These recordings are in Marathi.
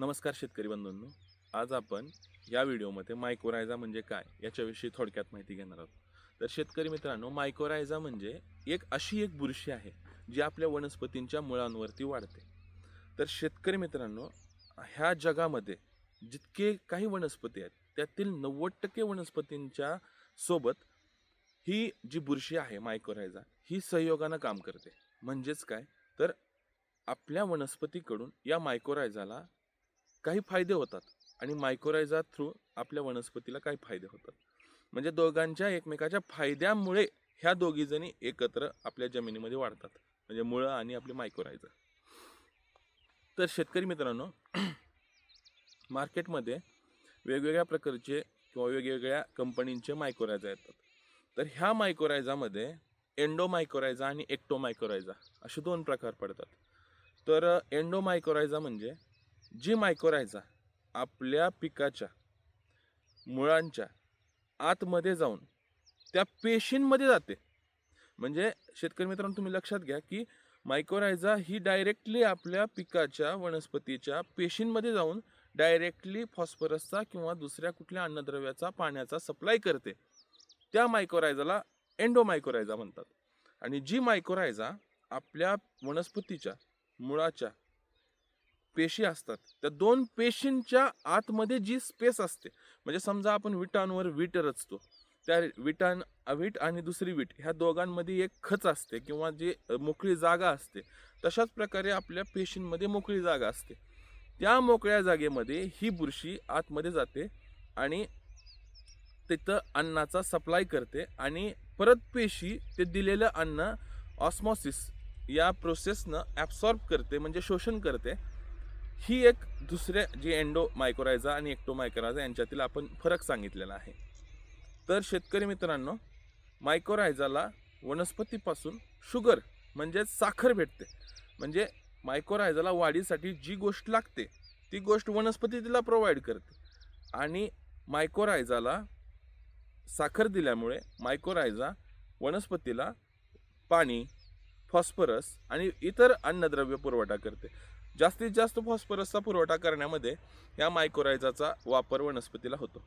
नमस्कार शेतकरी बंधूंनो. आज आपण या व्हिडिओमध्ये मायकोरायझा म्हणजे काय याच्याविषयी थोडक्यात माहिती घेणार आहोत. तर शेतकरी मित्रांनो मायकोरायझा म्हणजे एक अशी एक बुरशी आहे जी आपल्या वनस्पतींच्या मुळांवरती वाढते. तर शेतकरी मित्रांनो ह्या जगामध्ये जितके काही वनस्पती आहेत त्यातील नव्वद टक्के वनस्पतींच्या सोबत ही जी बुरशी आहे मायकोरायझा ही सहयोगानं काम करते. म्हणजेच काय? तर आपल्या वनस्पतीकडून या मायकोरायझाला काही फायदे होतात आणि मायकोरायझा थ्रू आपल्या वनस्पतीला काही फायदे होतात. म्हणजे दोघांच्या एकमेकाच्या फायद्यामुळे ह्या दोघीजणी एकत्र आपल्या जमिनीमध्ये वाढतात. म्हणजे मुळं आणि आपले मायकोरायझा तर शेतकरी मित्रांनो मार्केटमध्ये वेगवेगळ्या प्रकारचे किंवा वेगवेगळ्या कंपनींचे मायक्रोरायझा येतात. तर ह्या मायकोरायझामध्ये एंडो मायकोरायझा आणि एक्टो मायकोरायझा असे दोन प्रकार पडतात. तर एंडो मायकोरायझा म्हणजे जी मायकोरायझा आपल्या पिकाच्या मुळांच्या आतमध्ये जाऊन त्या पेशींमध्ये जाते. म्हणजे शेतकरी मित्रांनो तुम्ही लक्षात घ्या की मायकोरायझा ही डायरेक्टली आपल्या पिकाच्या वनस्पतीच्या पेशींमध्ये जाऊन डायरेक्टली फॉस्फरसचा किंवा दुसऱ्या कुठल्या अन्नद्रव्याचा पाण्याचा सप्लाय करते. त्या मायकोरायझाला एंडोमायकोरायझा म्हणतात. आणि जी मायकोरायझा आपल्या वनस्पतीच्या मुळाच्या पेशी असतात. त्या दोन पेशींच्या आतमध्ये जी स्पेस असते म्हणजे समजा आपण विटांवर वीट रचतो त्या विटां वीट आणि दुसरी वीट ह्या दोघांमध्ये एक खच असते किंवा जी मोकळी जागा असते तशाच प्रकारे आपल्या पेशींमध्ये मोकळी जागा असते. त्या मोकळ्या जागेमध्ये ही बुरशी आतमध्ये जाते आणि तिथं अन्नाचा सप्लाय करते आणि परत पेशी ते दिलेलं अन्न ऑस्मॉसिस या प्रोसेसनं ॲब्सॉर्ब करते म्हणजे शोषण करते. ही एक दुसऱ्या जी एंडो मायकोरायझा आणि एक्टो मायकोरायझा यांच्यातील आपण फरक सांगितलेला आहे. तर शेतकरी मित्रांनो मायकोरायझाला वनस्पतीपासून शुगर म्हणजेच साखर भेटते. म्हणजे मायकोरायझाला वाढीसाठी जी गोष्ट लागते ती गोष्ट वनस्पती तिला प्रोव्हाइड करते. आणि मायकोरायझाला साखर दिल्यामुळे मायकोरायझा वनस्पतीला पाणी फॉस्फरस आणि इतर अन्नद्रव्य पुरवठा करते. जास्तीत जास्त फॉस्फरसचा पुरवठा करण्यामध्ये या मायकोरायझाचा वापर वनस्पतीला होतो.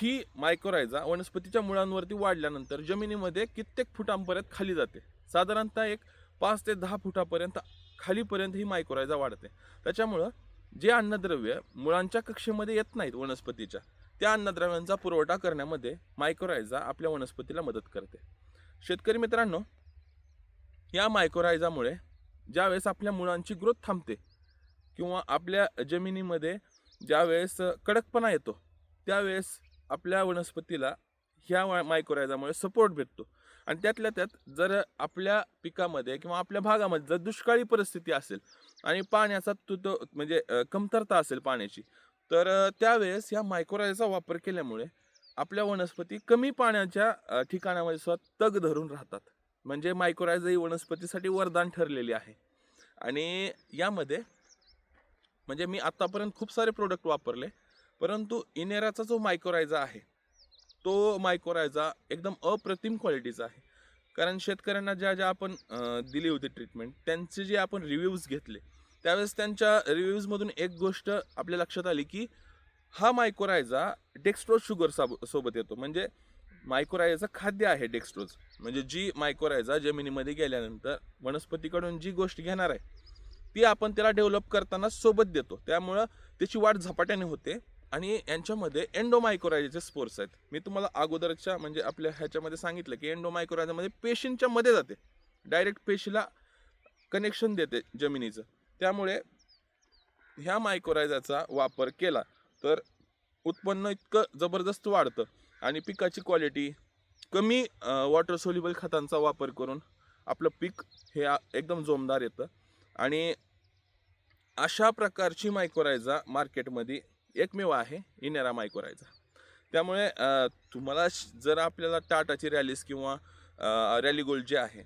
ही मायकोरायझा वनस्पतीच्या मुळांवरती वाढल्यानंतर जमिनीमध्ये कित्येक फुटांपर्यंत खाली जाते. साधारणतः एक पाच ते दहा फुटापर्यंत खालीपर्यंत ही मायकोरायझा वाढते. त्याच्यामुळं जे अन्नद्रव्य मुळांच्या कक्षेमध्ये येत नाहीत वनस्पतीच्या त्या अन्नद्रव्यांचा पुरवठा करण्यामध्ये मायक्रोरायझा आपल्या वनस्पतीला मदत करते. शेतकरी मित्रांनो या मायकोरायझामुळे ज्यावेळेस आपल्या मुळांची ग्रोथ थांबते किंवा आपल्या जमिनीमध्ये ज्यावेळेस कडकपणा येतो त्यावेळेस आपल्या वनस्पतीला ह्या वा- सपोर्ट भेटतो. आणि त्यातल्या त्यात जर आपल्या पिकामध्ये किंवा आपल्या भागामध्ये जर दुष्काळी परिस्थिती असेल आणि पाण्याचा तुत म्हणजे कमतरता असेल पाण्याची तर त्यावेळेस ह्या मायकोरायझाचा वापर केल्यामुळे आपल्या वनस्पती कमी पाण्याच्या ठिकाणामध्ये सुद्धा तग धरून राहतात. म्हणजे मायकोरायझा ही वनस्पतीसाठी वरदान ठरलेली आहे. आणि यामध्ये म्हणजे मी आत्तापर्यंत खूप सारे प्रोडक्ट वापरले परंतु इनेराचा जो मायक्रोरायझा आहे तो मायकोरायझा एकदम अप्रतिम क्वालिटीचा आहे. कारण शेतकऱ्यांना ज्या ज्या आपण दिली होती ट्रीटमेंट त्यांचे जे आपण रिव्ह्यूज घेतले त्यावेळेस त्यांच्या रिव्ह्यूजमधून एक गोष्ट आपल्या लक्षात आली की हा मायकोरायझा डेक्स्ट्रो शुगर साब- सोबत येतो. म्हणजे मायकोरायझा खाद्य आहे डेक्स्ट्रोज म्हणजे जी मायकोरायझा जमिनीमध्ये गेल्यानंतर वनस्पतीकडून जी गोष्ट घेणार आहे ती आपण त्याला डेव्हलप करताना सोबत देतो. त्यामुळं त्याची वाढ झपाट्याने होते आणि यांच्यामध्ये एंडोमायकोरायझाचे स्पोर्स आहेत. मी तुम्हाला अगोदरच्या म्हणजे आपल्या ह्याच्यामध्ये सांगितलं की एंडोमायकोरायझामध्ये पेशींच्या मध्ये जाते. डायरेक्ट पेशीला कनेक्शन देते जमिनीचं. त्यामुळे ह्या मायकोरायझाचा वापर केला तर उत्पन्न इतकं जबरदस्त वाढतं. आणि पिकाची क्वालिटी कमी वॉटर सोल्युबल खतांचा वापर करून आपलं पीक हे एकदम जोमदार येतं. आणि अशा प्रकारची मायकोरायझा मार्केटमध्ये एकमेव आहे इनेरा मायकोरायझा त्यामुळे तुम्हाला जर आपल्याला टाटाची रॅलीस किंवा रॅली गोल्ड जे आहे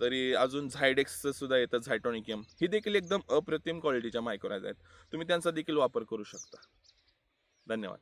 तरी अजून झायडेक्सचं सुद्धा येतं झायटॉनिकियम ही देखील एकदम अप्रतिम क्वालिटीच्या मायकोरायझा आहेत. तुम्ही त्यांचा देखील वापर करू शकता. धन्यवाद.